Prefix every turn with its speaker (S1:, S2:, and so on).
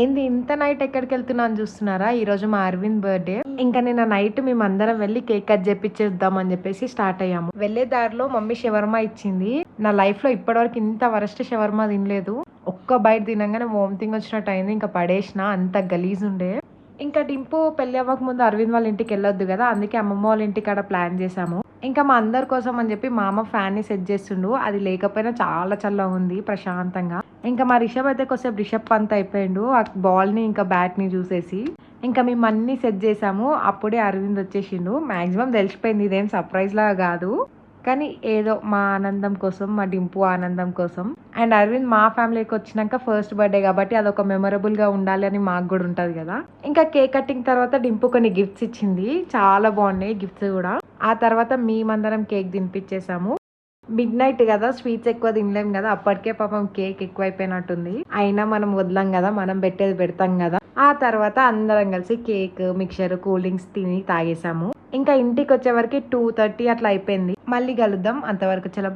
S1: ఏంది ఇంత నైట్ ఎక్కడికి వెళ్తున్నాను చూస్తున్నారా? ఈ రోజు మా అరవింద్ బర్త్డే ఇంకా నిన్న నైట్ మేము అందరం వెళ్ళి కేక్ కట్ చేపించేద్దాం అని చెప్పేసి స్టార్ట్ అయ్యాము. వెళ్ళే దారిలో మమ్మీ షవర్మా ఇచ్చింది. నా లైఫ్లో ఇప్పటివరకు ఇంత వరస్ట్ షవర్మా తినలేదు. ఒక్క బయట తినంగానే వామిటింగ్ వచ్చినట్టు అయింది. ఇంకా పడేసిన అంత గలీజ్ ఉండే. ఇంకా డింపు పెళ్ళి అవ్వక ముందు అరవింద్ వాళ్ళ ఇంటికి వెళ్ళొద్దు కదా? అందుకే అమ్మమ్మ వాళ్ళ ఇంటికి అక్కడ ప్లాన్ చేసాము ఇంకా మా అందరి కోసం అని చెప్పి మా అమ్మ ఫ్యాన్ సెట్ చేస్తుండు. అది లేకపోయినా చాలా చల్లగా ఉంది ప్రశాంతంగా. ఇంకా మా రిషబ్ అయితే కొద్దిసేపు రిషబ్ పంత్ అయిపోయిండు. ఆ బాల్ని ఇంకా బ్యాట్ని చూసేసి ఇంకా మేము అన్నీ సెట్ చేసాము. అప్పుడే అరవింద్ వచ్చేసిండు. మాక్సిమం తెలిసిపోయింది ఇదేం సర్ప్రైజ్ లాగా కాదు. కానీ ఏదో మా ఆనందం కోసం మా డింపు ఆనందం కోసం. అండ్ అరవింద్ మా ఫ్యామిలీకి వచ్చినాక ఫస్ట్ బర్త్డే కాబట్టి అదొక మెమొరబుల్గా ఉండాలి అని మాకు కూడా ఉంటుంది కదా. ఇంకా కేక్ కటింగ్ తర్వాత డింపు కొన్ని గిఫ్ట్స్ ఇచ్చింది. చాలా బాగున్నాయి గిఫ్ట్స్ కూడా. ఆ తర్వాత మేమందరం కేక్ తినిపించేసాము. మిడ్ నైట్ కదా స్వీట్స్ ఎక్కువ తినలేం కదా అప్పటికే పాపం కేక్ ఎక్కువైపోయినట్టుంది. అయినా మనం వదలం కదా మనం పెట్టేది పెడతాం కదా. ఆ తర్వాత అందరం కలిసి కేక్ మిక్చర్ కూల్ డ్రింక్స్ తిని తాగేసాము. ఇంకా ఇంటికి వచ్చేవరకు టూ థర్టీ అట్లా అయిపోయింది. మళ్ళీ కలుద్దాం. అంతవరకు చలో.